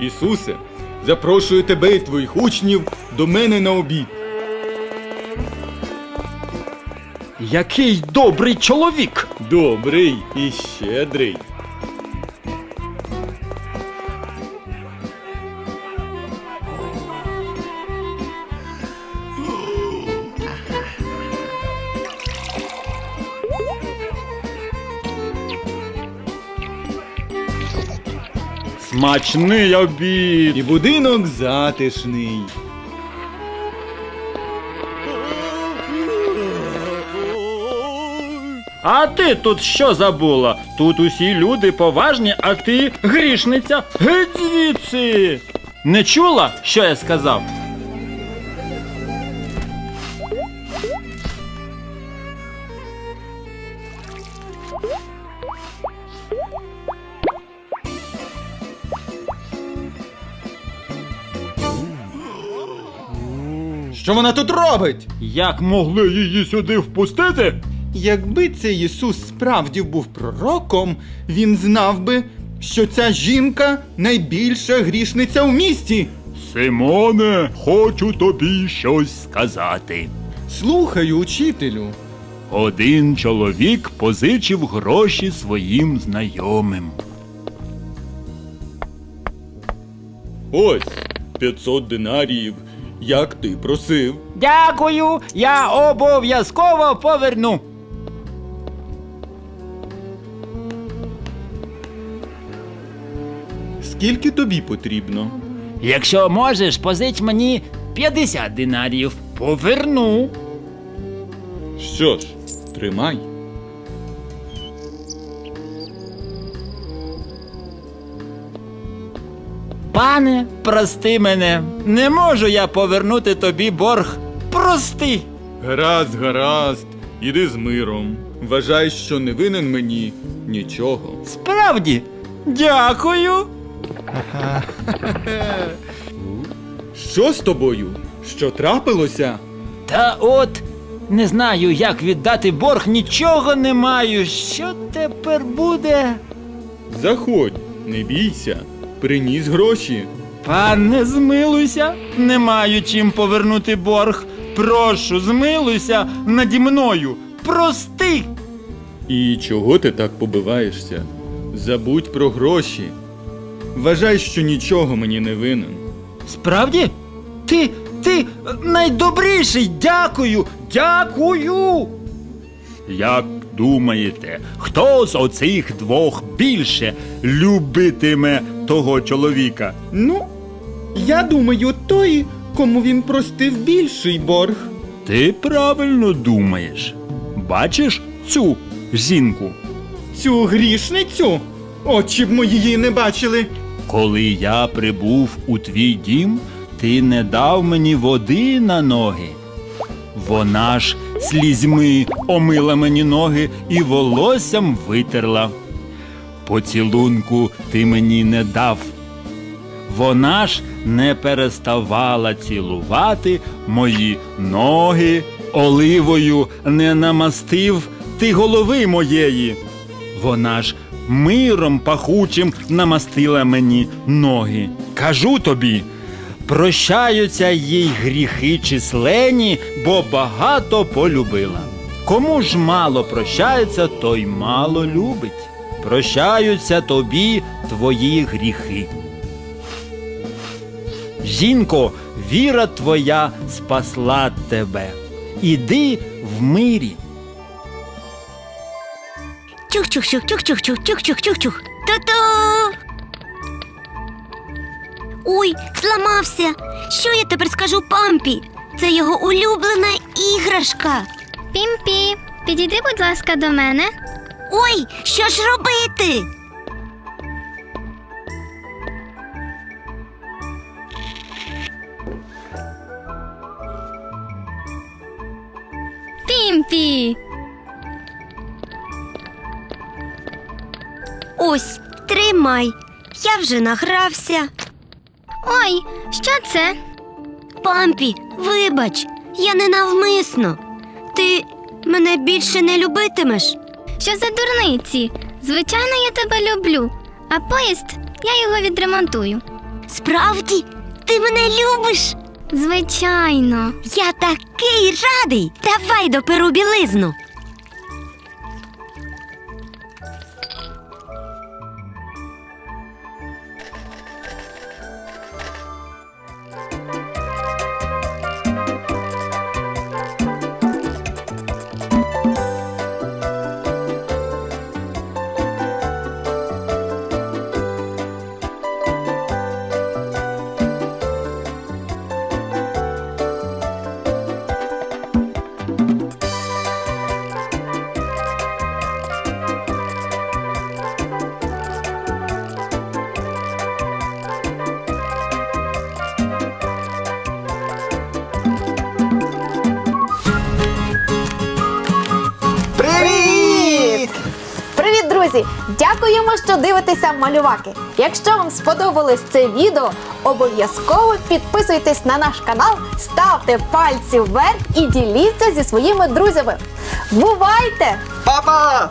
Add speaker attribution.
Speaker 1: Ісусе, запрошую тебе і твоїх учнів до мене на обід.
Speaker 2: Який добрий чоловік!
Speaker 1: Добрий і щедрий.
Speaker 2: Смачний обід!
Speaker 1: І будинок затишний.
Speaker 2: А ти тут що забула? Тут усі люди поважні, а ти грішниця. Геть звідси! Не чула, що я сказав?
Speaker 1: Що вона тут робить?
Speaker 2: Як могли її сюди впустити?
Speaker 3: Якби цей Ісус справді був пророком, він знав би, що ця жінка найбільша грішниця у місті.
Speaker 2: Симоне, хочу тобі щось сказати.
Speaker 3: Слухаю, учителю.
Speaker 2: Один чоловік позичив гроші своїм знайомим.
Speaker 1: Ось 500 динаріїв, як ти просив.
Speaker 4: Дякую, я обов'язково поверну.
Speaker 1: Скільки тобі потрібно?
Speaker 4: Якщо можеш, позич мені 50 динарів. Поверну.
Speaker 1: Що ж, тримай.
Speaker 4: Пане, прости мене. Не можу я повернути тобі борг. Прости.
Speaker 1: Гаразд, гаразд, іди з миром. Вважай, що не винен мені нічого.
Speaker 4: Справді. Дякую.
Speaker 1: Що з тобою? Що трапилося?
Speaker 4: Та от не знаю, як віддати борг, нічого не маю. Що тепер буде?
Speaker 1: Заходь, не бійся, приніс гроші.
Speaker 4: Пане, змилуйся, не маю чим повернути борг. Прошу, змилуйся наді мною. Прости.
Speaker 1: І чого ти так побиваєшся? Забудь про гроші. Вважай, що нічого мені не винен.
Speaker 4: Справді? Ти, ти найдобріший. Дякую, дякую.
Speaker 2: Як думаєте, хто з оцих двох більше любитиме того чоловіка?
Speaker 3: Ну, я думаю, той, кому він простив більший борг.
Speaker 2: Ти правильно думаєш. Бачиш цю жінку?
Speaker 3: Цю грішницю? Очі б мої її не бачили.
Speaker 2: Коли я прибув у твій дім, ти не дав мені води на ноги. Вона ж слізьми омила мені ноги і волоссям витерла. Поцілунку ти мені не дав. Вона ж не переставала цілувати мої ноги, оливою не намастив ти голови моєї. Вона ж миром пахучим намастила мені ноги. Кажу тобі, прощаються їй гріхи численні, бо багато полюбила. Кому ж мало прощається, той мало любить.
Speaker 4: Прощаються тобі твої гріхи. Жінко, віра твоя спасла тебе. Іди в мирі.
Speaker 5: Чух-чух-чух, чух-чух-чух, чух-чух-чух-чух. Ту-ту! Ой, зламався. Що я тепер скажу пампі? Це його улюблена іграшка.
Speaker 6: Пімпі, підійди, будь ласка, до мене.
Speaker 5: Ой, що ж робити?
Speaker 6: Пімпі.
Speaker 5: Ось, тримай. Я вже награвся.
Speaker 6: Ой, що це?
Speaker 5: Пампі, вибач, я ненавмисно. Ти мене більше не любитимеш.
Speaker 6: Що за дурниці? Звичайно, я тебе люблю. А поїзд я його відремонтую.
Speaker 5: Справді, ти мене любиш?
Speaker 6: Звичайно.
Speaker 5: Я такий радий. Давай доперу білизну.
Speaker 7: Друзі! Дякуємо, що дивитеся малюваки. Якщо вам сподобалось це відео, обов'язково підписуйтесь на наш канал, ставте пальці вверх і діліться зі своїми друзями. Бувайте!
Speaker 8: Папа!